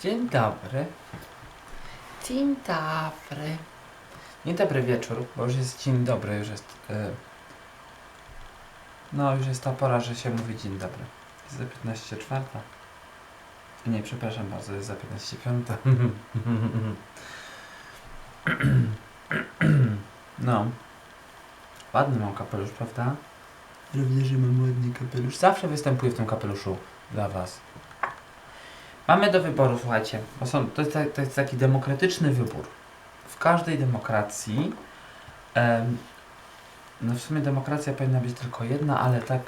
Dzień dobry. Dzień dobry. Nie dobry wieczór, bo już jest dzień dobry, już jest. e, No, już jest ta pora, że się mówi dzień dobry. Jest za 15 czwarta. Nie, przepraszam bardzo, jest za 15 piąta. No. Ładny mam kapelusz, prawda? Również że mam ładny kapelusz. Zawsze występuję w tym kapeluszu dla was. Mamy do wyboru, słuchajcie, bo są, to, jest, to jest taki demokratyczny wybór. W każdej demokracji, em, no w sumie demokracja powinna być tylko jedna, ale tak,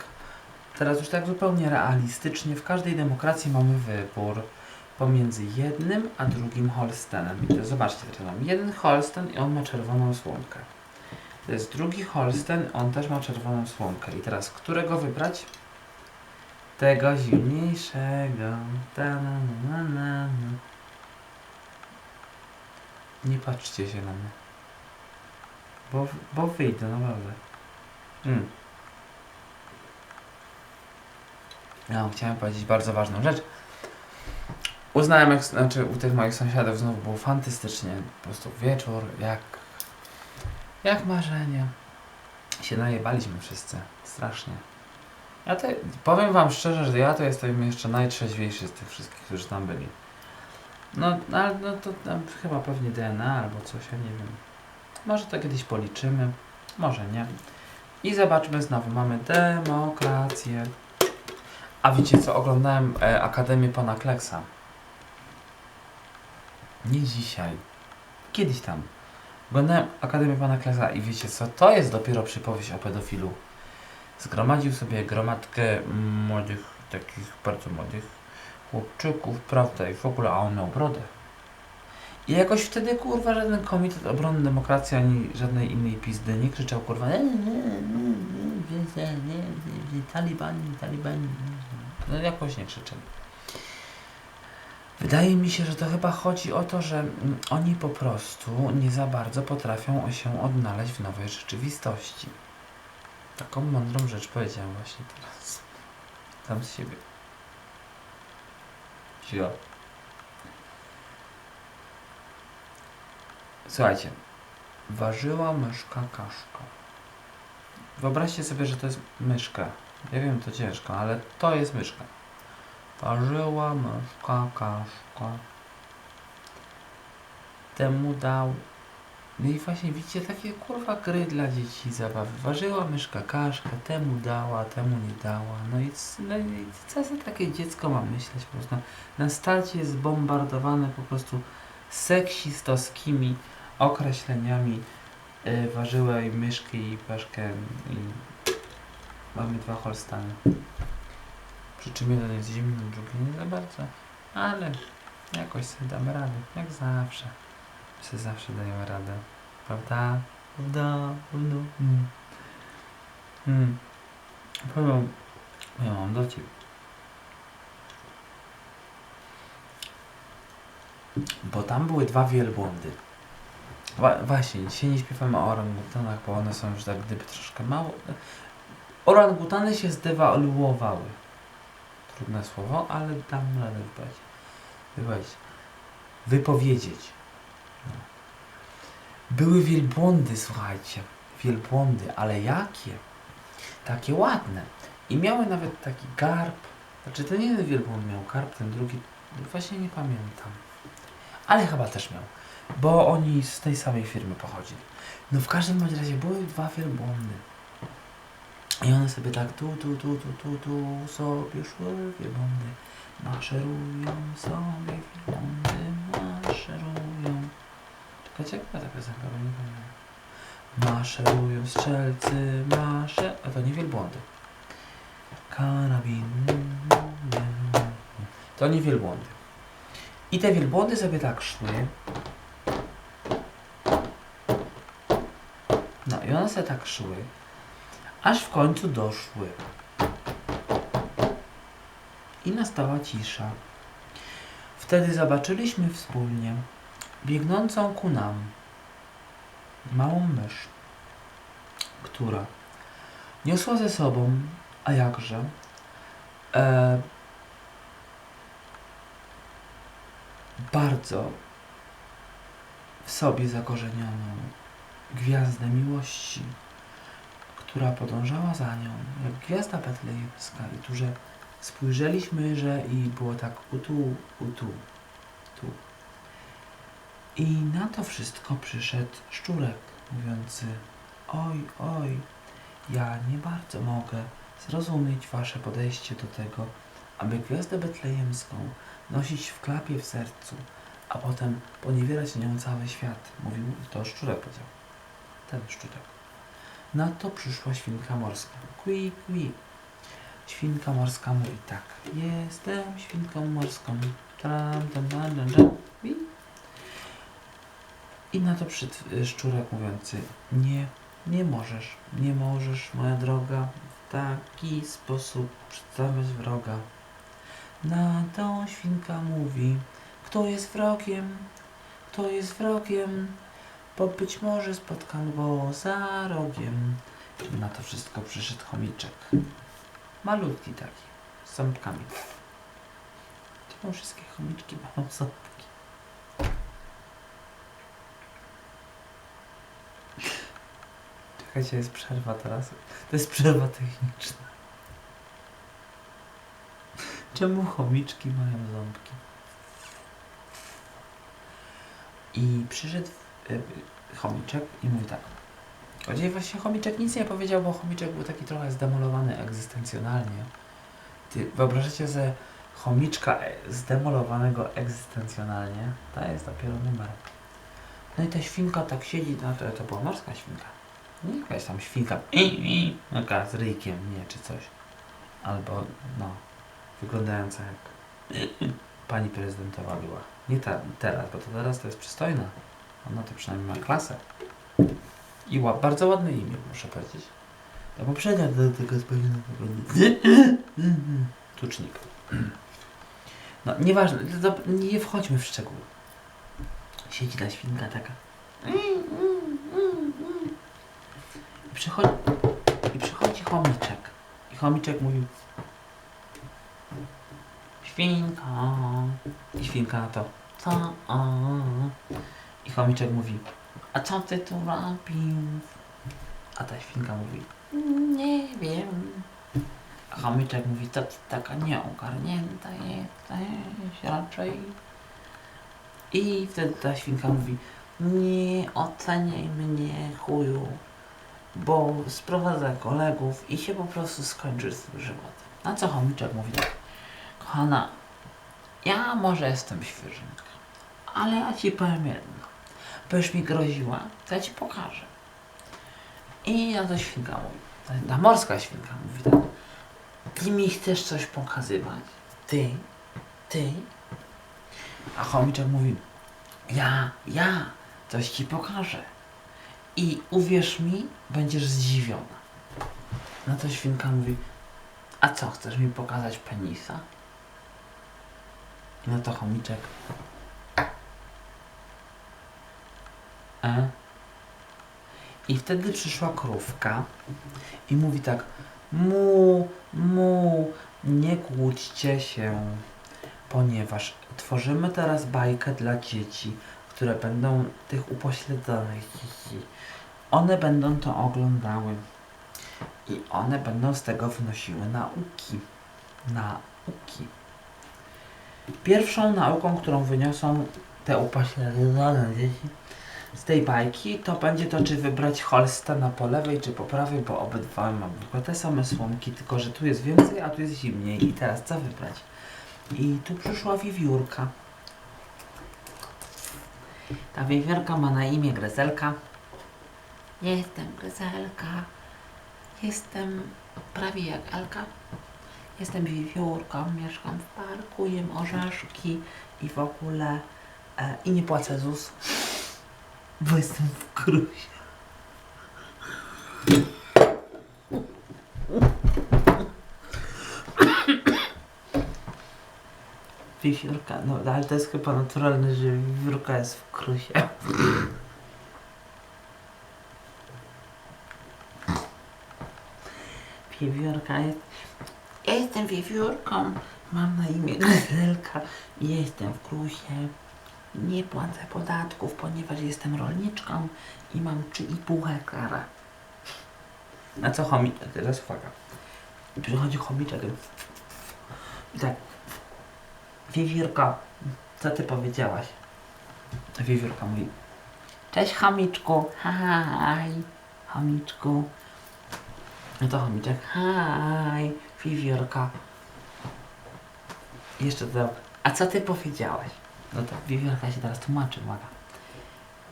teraz już tak zupełnie realistycznie, w każdej demokracji mamy wybór pomiędzy jednym a drugim Holstenem. I to zobaczcie, teraz mam jeden Holsten i on ma czerwoną słomkę. To jest drugi Holsten, on też ma czerwoną słomkę. I teraz, którego wybrać? Tego zimniejszego. Ta, na, na, na, na. Nie patrzcie się na mnie. Bo, bo wyjdę, naprawdę. Mm. No, chciałem powiedzieć bardzo ważną rzecz. Uznałem, jak, znaczy u tych moich sąsiadów znowu było fantastycznie. Po prostu wieczór, jak, jak marzenie. Się najebaliśmy wszyscy. Strasznie. Ja to, powiem wam szczerze, że ja to jestem jeszcze najtrzeźwiejszy z tych wszystkich, którzy tam byli. No, no, ale no to tam chyba pewnie DNA albo coś, ja nie wiem. Może to kiedyś policzymy, może nie. I zobaczmy znowu, mamy demokrację. A wiecie co, oglądałem e, Akademię Pana Kleksa. Nie dzisiaj. Kiedyś tam. Oglądałem Akademię Pana Kleksa i wiecie co, to jest dopiero przypowieść o pedofilu. Zgromadził sobie gromadkę młodych, takich bardzo młodych chłopczyków, prawda, i w ogóle, a on miał brodę. I jakoś wtedy, kurwa, żaden komitet obrony demokracji, ani żadnej innej pizdy nie krzyczał, kurwa, "E, e, e, e, e, e, e, talibani, talibani. No jakoś nie krzyczeli. Wydaje mi się, że to chyba chodzi o to, że mm, oni po prostu nie za bardzo potrafią się odnaleźć w nowej rzeczywistości. Taką mądrą rzecz powiedziałem właśnie teraz. Tam z siebie. Siła. Słuchajcie. Ważyła myszka kaszka. Wyobraźcie sobie, że to jest myszka. Ja wiem, to ciężko, ale to jest myszka. Ważyła myszka kaszka. Temu dał no i właśnie widzicie takie kurwa gry dla dzieci zabawy. Ważyła myszka kaszkę, temu dała, temu nie dała. No i, no i co za takie dziecko ma myśleć po prostu. Na starcie jest bombardowane po prostu seksistowskimi określeniami yy, ważyłej myszki i paszkę i mamy dwa Holstany. Przy czym jeden jest zimny, drugi nie za bardzo. Ale jakoś sobie damy radę, jak zawsze. Wszyscy zawsze dają radę. Prawda? Prawda? Prawda? Mm. Mm. Powiem, ja mam do ciebie. Bo tam były dwa wielbłądy. Wa- właśnie, dzisiaj nie śpiewamy o orangutanach, bo one są już tak gdyby troszkę mało. Orangutany się zdewaluowały. Trudne słowo, ale dam radę wypowiedzieć. Wypowiedzieć. Wypowiedzieć. Były wielbłądy, słuchajcie. Wielbłądy, ale jakie? Takie ładne. I miały nawet taki garb. Znaczy, ten jeden wielbłąd miał garb, ten drugi, właśnie nie pamiętam. Ale chyba też miał. Bo oni z tej samej firmy pochodzili. No w każdym razie były dwa wielbłądy. I one sobie tak tu, tu, tu, tu, tu, tu sobie szły wielbłądy. Maszerują sobie wielbłądy, maszerują. Ta piosenka, bo nie pamiętam. Maszerują strzelcy, masze... A to nie wielbłądy. Karabin. To nie wielbłądy. I te wielbłądy sobie tak szły. No i one sobie tak szły. Aż w końcu doszły. I nastała cisza. Wtedy zobaczyliśmy wspólnie biegnącą ku nam małą mysz, która niosła ze sobą, a jakże, e, bardzo w sobie zakorzenioną gwiazdę miłości, która podążała za nią, jak gwiazda betlejemska. I tu, że spojrzeliśmy, że i było tak utu, utu, tu. I na to wszystko przyszedł szczurek, mówiący oj, oj, ja nie bardzo mogę zrozumieć wasze podejście do tego, aby gwiazdę betlejemską nosić w klapie w sercu, a potem poniewierać nią cały świat. Mówił to szczurek powiedział. Ten szczurek. Na to przyszła świnka morska. Qui, qui. Świnka morska mówi tak. Jestem świnką morską. Tram, tam, tam, tam, tam. I na to przyszedł y, szczurek mówiący nie, nie możesz, nie możesz, moja droga, w taki sposób przedstawiać wroga. Na to świnka mówi, kto jest wrogiem, kto jest wrogiem, bo być może spotkam go za rogiem. Na to wszystko przyszedł chomiczek. Malutki taki, z ząbkami. Czemu wszystkie chomiczki mają ząbki? Czekajcie, jest przerwa teraz. To jest przerwa techniczna. Czemu chomiczki mają ząbki? I przyszedł y, chomiczek i mówi tak. Choć właśnie chomiczek nic nie powiedział, bo chomiczek był taki trochę zdemolowany egzystencjonalnie. Ty wyobrażacie sobie chomiczka e- zdemolowanego egzystencjonalnie? To jest dopiero numer. No i ta świnka tak siedzi, no to, to była morska świnka. Nie jakaś tam świnka, taka z ryjkiem, nie, czy coś. Albo, no, wyglądająca jak pani prezydentowa była. Nie ta, teraz, bo to teraz to jest przystojna. Ona to przynajmniej ma klasę. I bardzo ładne imię, muszę powiedzieć. Ta poprzednia tylko jest powiedziane Tucznik. No, nieważne, nie wchodźmy w szczegóły. Siedzi ta świnka taka. Przychodzi, i przychodzi chomiczek. I chomiczek mówi Świnka. I świnka na to. Co? I chomiczek mówi A co ty tu robisz? A ta świnka mówi Nie wiem. A chomiczek mówi To ty taka nieogarnięta jesteś raczej. I wtedy ta świnka mówi Nie oceniaj mnie chuju bo sprowadzę kolegów i się po prostu skończy z tym żywot. Na co chomiczek mówi tak, kochana, ja może jestem świeżynka, ale ja ci powiem jedno, byś mi groziła, to ja ci pokażę. I na to świnka mówi, ta morska świnka mówi tak, ty mi chcesz coś pokazywać, ty, ty, a chomiczek mówi, ja, ja, coś ci pokażę. I uwierz mi, będziesz zdziwiona. Na to świnka mówi, a co, chcesz mi pokazać penisa? I na to chomiczek. E? I wtedy przyszła krówka i mówi tak, mu, mu, nie kłóćcie się, ponieważ tworzymy teraz bajkę dla dzieci, które będą tych upośledzonych. One będą to oglądały i one będą z tego wnosiły nauki. Nauki. Pierwszą nauką, którą wyniosą te upośledzone dzieci z tej bajki, to będzie to, czy wybrać Holstena po lewej, czy po prawej, bo obydwa mamy tylko te same słomki, tylko że tu jest więcej, a tu jest zimniej. I teraz co wybrać? I tu przyszła wiewiórka. Ta wiewiórka ma na imię Grezelka. Jestem Grezelka. Jestem prawie jak Elka. Jestem wiewiórką, mieszkam w parku, jem orzeszki i w ogóle e, i nie płacę ZUS, bo jestem w krusie. Wiewiórka, no ale to jest chyba naturalne, że wiewiórka jest w krusie. Wiewiórka jest... Ja jestem wiewiórką, mam na imię Gazelka i jestem w krusie. nie płacę podatków, ponieważ jestem rolniczką i mam 3,5 hektara. Na co chomiczek? Teraz uwaga. Przychodzi chomiczek tak. Wiewiórko, co ty powiedziałaś? Wiewiórka mówi. Cześć chomiczku, haj, chomiczku. No to chomiczek, haj, wiewiórka. Jeszcze to, a co ty powiedziałaś? No to wiewiórka się teraz tłumaczy, uwaga.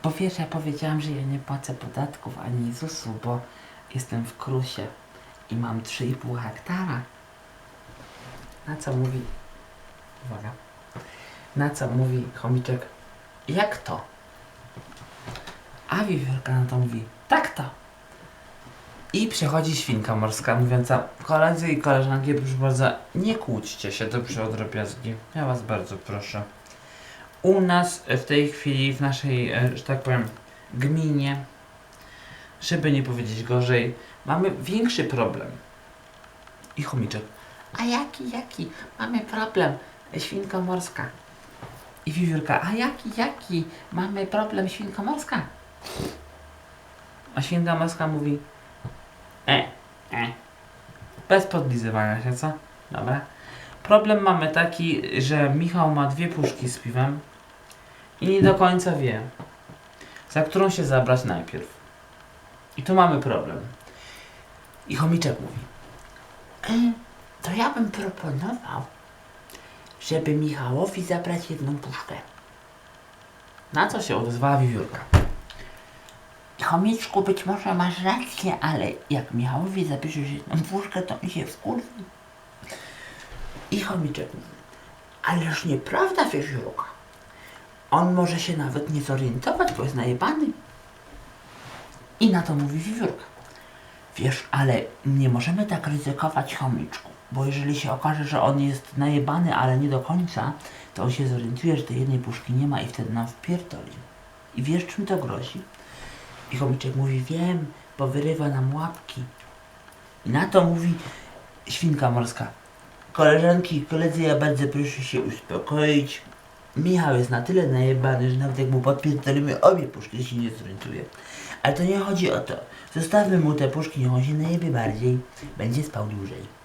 Bo wiesz, ja powiedziałam, że ja nie płacę podatków ani ZUS-u, bo jestem w Krusie i mam 3,5 hektara. Na co mówi... Uwaga. Na co mówi chomiczek? Jak to? A wiewiórka na to mówi, tak to. I przychodzi świnka morska mówiąca, koledzy i koleżanki, proszę bardzo, nie kłóćcie się do przodu drobiazgi. Ja was bardzo proszę. U nas w tej chwili, w naszej, e, że tak powiem, gminie, żeby nie powiedzieć gorzej, mamy większy problem. I chomiczek. A jaki, jaki? Mamy problem. Świnka morska. I wiewiórka. A jaki, jaki? Mamy problem, świnka morska. A świnka morska mówi. E, e. Bez podlizywania się, co? Dobra. Problem mamy taki, że Michał ma dwie puszki z piwem i nie do końca wie, za którą się zabrać najpierw. I tu mamy problem. I chomiczek mówi. E, to ja bym proponował, żeby Michałowi zabrać jedną puszkę. Na co się odezwała wiewiórka? Chomiczku, być może masz rację, ale jak Michałowi zabierzesz jedną puszkę, to mi się wkurwi. I chomiczek mówi, ależ nieprawda, wiewiórka. On może się nawet nie zorientować, bo jest najebany. I na to mówi wiewiórka. Wiesz, ale nie możemy tak ryzykować chomiczku, bo jeżeli się okaże, że on jest najebany, ale nie do końca, to on się zorientuje, że tej jednej puszki nie ma i wtedy nam wpierdoli. I wiesz, czym to grozi? I chomiczek mówi, wiem, bo wyrywa nam łapki. I na to mówi świnka morska. Koleżanki i koledzy, ja bardzo proszę się uspokoić. Michał jest na tyle najebany, że nawet jak mu podpierdolimy obie puszki, się nie zorientuje. Ale to nie chodzi o to. Zostawmy mu te puszki, niech on się najebie bardziej. Będzie spał dłużej.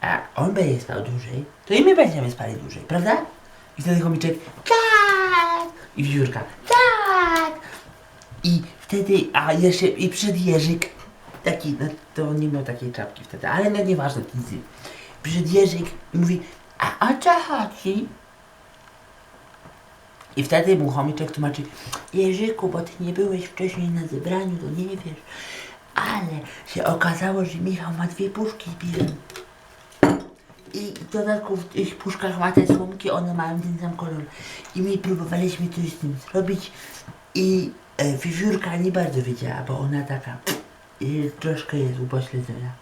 A on będzie spał dłużej, to i my będziemy spali dłużej, prawda? I wtedy chomiczek, tak! I wiewiórka, tak! I wtedy, a jeszcze, i przyszedł Jerzyk, taki, no to nie miał takiej czapki wtedy, ale no nieważne, nic. Przyszedł Jerzyk i mówi, a o co chodzi? I wtedy mu chomiczek tłumaczy, Jerzyku, bo ty nie byłeś wcześniej na zebraniu, to nie wiesz, ale się okazało, że Michał ma dwie puszki z piwem. I w dodatku w tych puszkach ma te słomki, one mają ten sam kolor. I my próbowaliśmy coś z tym zrobić i e, wiewiórka nie bardzo wiedziała, bo ona taka e, troszkę jest upośledzona.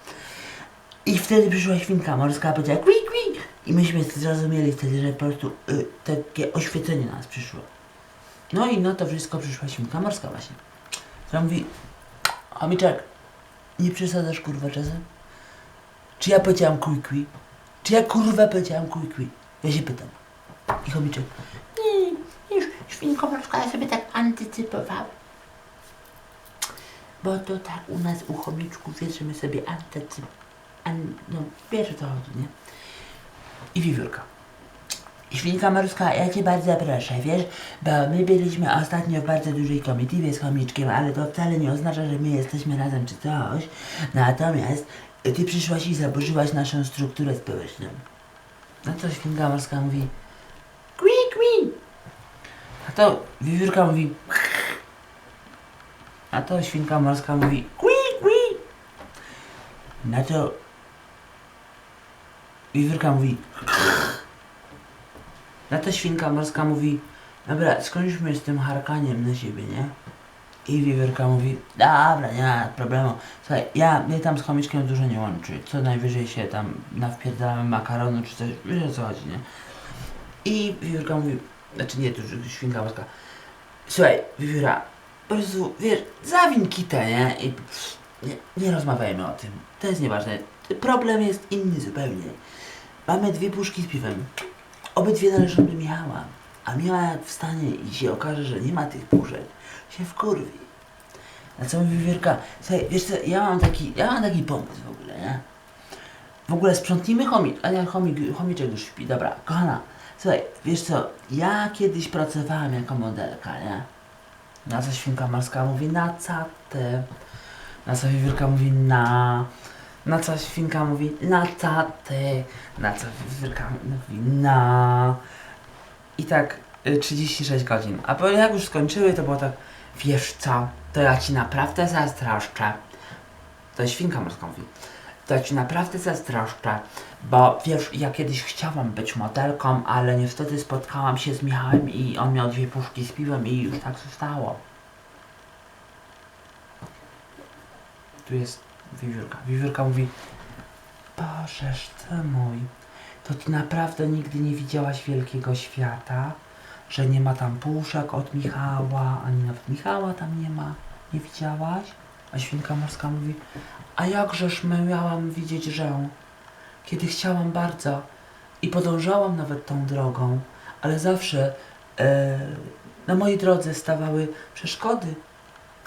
I wtedy przyszła świnka morska, powiedziała kwi, kwi. I myśmy zrozumieli wtedy, że po prostu e, takie oświecenie nas przyszło. No i no to wszystko przyszła świnka morska właśnie. Która mówi, chomiczek, nie przesadzasz kurwa czasem? Czy ja powiedziałam kuj, kwi? Czy ja kurwa powiedziałam kuj, kwi? Ja się pytam. I chomiczek, nie, już świnko ja sobie tak antycypowałam. Bo to tak u nas u chomiczków, wiesz, że my sobie antycyp... An, no, wiesz o co chodzi, nie? I wiewiórka. Świnka morska, ja cię bardzo proszę, wiesz, bo my byliśmy ostatnio w bardzo dużej komitywie z chomiczkiem, ale to wcale nie oznacza, że my jesteśmy razem czy coś. Natomiast ty przyszłaś i zaburzyłaś naszą strukturę społeczną. No to świnka morska mówi kwi, kwi. A to wiewiórka mówi a to świnka morska mówi kwi, kwi. Na to wiewiórka mówi na to świnka morska mówi Dobra, skończmy z tym harkaniem na siebie, nie? I wiewiórka mówi Dobra, nie ma problemu. Słuchaj, ja mnie tam z chomiczkiem dużo nie łączy. Co najwyżej się tam nawpierdalamy makaronu czy coś Wiesz o co chodzi, nie? I wiewiórka mówi Znaczy nie, to już świnka morska Słuchaj, wiewióra Po prostu, wiesz, zawin kitę, nie? I pff, nie, nie rozmawiajmy o tym. To jest nieważne. Problem jest inny zupełnie. Mamy dwie puszki z piwem. Obydwie należą do Michała. A Miła jak wstanie i się okaże, że nie ma tych puszek, się wkurwi. Na co mówi Wierka, słuchaj, wiesz co, ja mam taki, ja mam taki pomysł w ogóle, nie? W ogóle sprzątnijmy chomik, a nie, chomik, chomiczek już śpi, dobra, kochana, słuchaj, wiesz co, ja kiedyś pracowałam jako modelka, nie? Na co świnka morska mówi, na co ty? Na co wiewiórka mówi, na... Na co świnka mówi, na co ty? Na co wiewiórka mówi, na... I tak y, 36 godzin. A po- jak już skończyły, to było tak, wiesz co, to ja ci naprawdę zazdroszczę. To świnka morska mówi. To ci naprawdę zazdroszczę, bo wiesz, ja kiedyś chciałam być modelką, ale niestety spotkałam się z Michałem i on miał dwie puszki z piwem i już tak zostało. Tu jest wiewiórka. Wiewiórka mówi, Bożeż ty mój, to ty naprawdę nigdy nie widziałaś wielkiego świata? Że nie ma tam puszek od Michała, ani nawet Michała tam nie ma. Nie widziałaś? A świnka morska mówi, a jakżeż miałam widzieć, że kiedy chciałam bardzo i podążałam nawet tą drogą, ale zawsze e, na mojej drodze stawały przeszkody.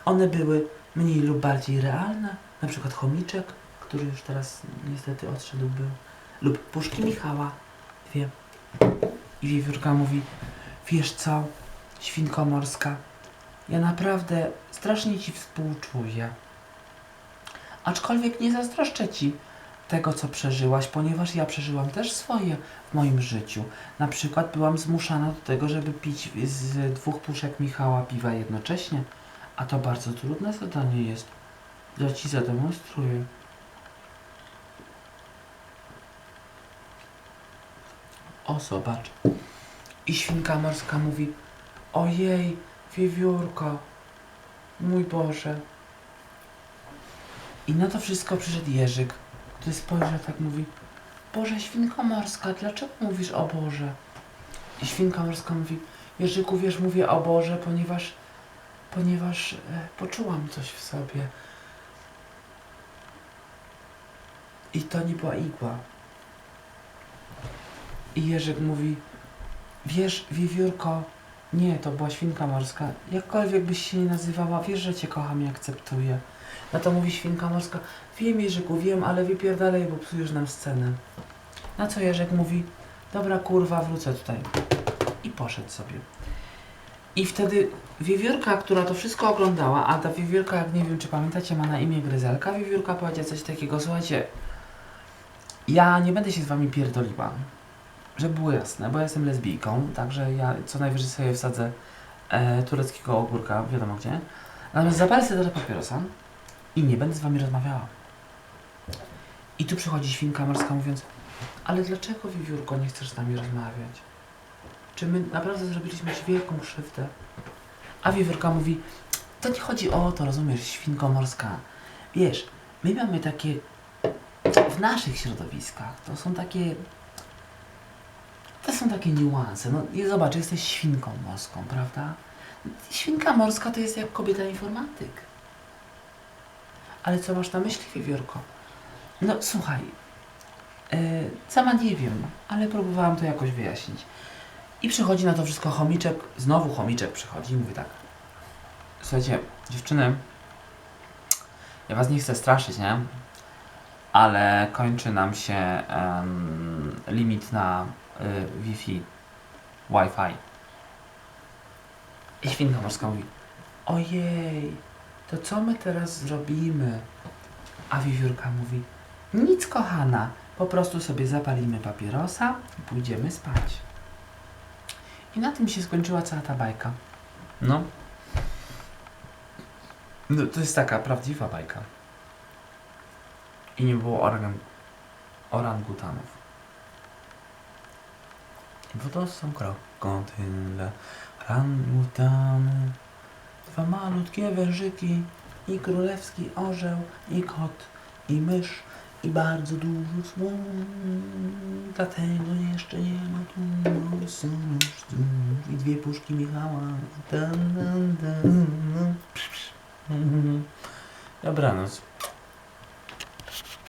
One były mniej lub bardziej realne, na przykład chomiczek, który już teraz niestety odszedł był, lub puszki Michała, dwie. I wiewiórka mówi, wiesz co, świnko morska, ja naprawdę strasznie ci współczuję. Aczkolwiek nie zazdroszczę ci tego, co przeżyłaś, ponieważ ja przeżyłam też swoje w moim życiu. Na przykład byłam zmuszana do tego, żeby pić z dwóch puszek Michała piwa jednocześnie, a to bardzo trudne zadanie jest. Ja ci zademonstruję. O, zobacz. I świnka morska mówi, ojej, wiewiórko, mój Boże. I na to wszystko przyszedł Jerzyk, który spojrzał tak mówi, Boże, świnko morska, dlaczego mówisz o Boże? I świnka morska mówi, Jerzyku, wiesz, mówię o Boże, ponieważ, ponieważ e, poczułam coś w sobie. I to nie była igła. I Jerzyk mówi, wiesz, wiewiórko, nie, to była świnka morska. Jakkolwiek byś się nie nazywała, wiesz, że cię kocham i akceptuję. Na to mówi świnka morska, wiem Jerzyku, wiem, ale wypierdalaj, bo psujesz nam scenę. Na co Jerzyk mówi, dobra kurwa, wrócę tutaj. I poszedł sobie. I wtedy wiewiórka, która to wszystko oglądała, a ta wiewiórka, jak nie wiem czy pamiętacie, ma na imię Gryzelka, wiewiórka powiedziała coś takiego, słuchajcie, ja nie będę się z wami pierdoliła, żeby było jasne, bo ja jestem lesbijką, także ja co najwyżej sobie wsadzę e, tureckiego ogórka, wiadomo gdzie. Natomiast zapalę sobie teraz papierosa i nie będę z wami rozmawiała. I tu przychodzi świnka morska mówiąc, ale dlaczego wiewiórko nie chcesz z nami rozmawiać? Czy my naprawdę zrobiliśmy ci wielką krzywdę? A wiewiórka mówi, to nie chodzi o to, rozumiesz, świnko morska. Wiesz, my mamy takie w naszych środowiskach, to są takie to są takie niuanse. No i zobacz, jesteś świnką morską, prawda? Świnka morska to jest jak kobieta informatyk. Ale co masz na myśli, wiewiórko? No słuchaj, yy, sama nie wiem, ale próbowałam to jakoś wyjaśnić. I przychodzi na to wszystko chomiczek, znowu chomiczek przychodzi i mówi tak. Słuchajcie, dziewczyny, ja was nie chcę straszyć, nie? Ale kończy nam się em, limit na Wi-Fi, Wi-Fi. I świnka morska mówi, ojej, to co my teraz zrobimy? A wiewiórka mówi, nic kochana, po prostu sobie zapalimy papierosa i pójdziemy spać. I na tym się skończyła cała ta bajka. No. no to jest taka prawdziwa bajka. I nie było orang orangutanów. To są krokodyle, orangutany, dwa malutkie wężyki i królewski orzeł i kot i mysz i bardzo dużo słów. Dlatego jeszcze nie ma tu słów i dwie puszki Michała. Dan. Dobranoc.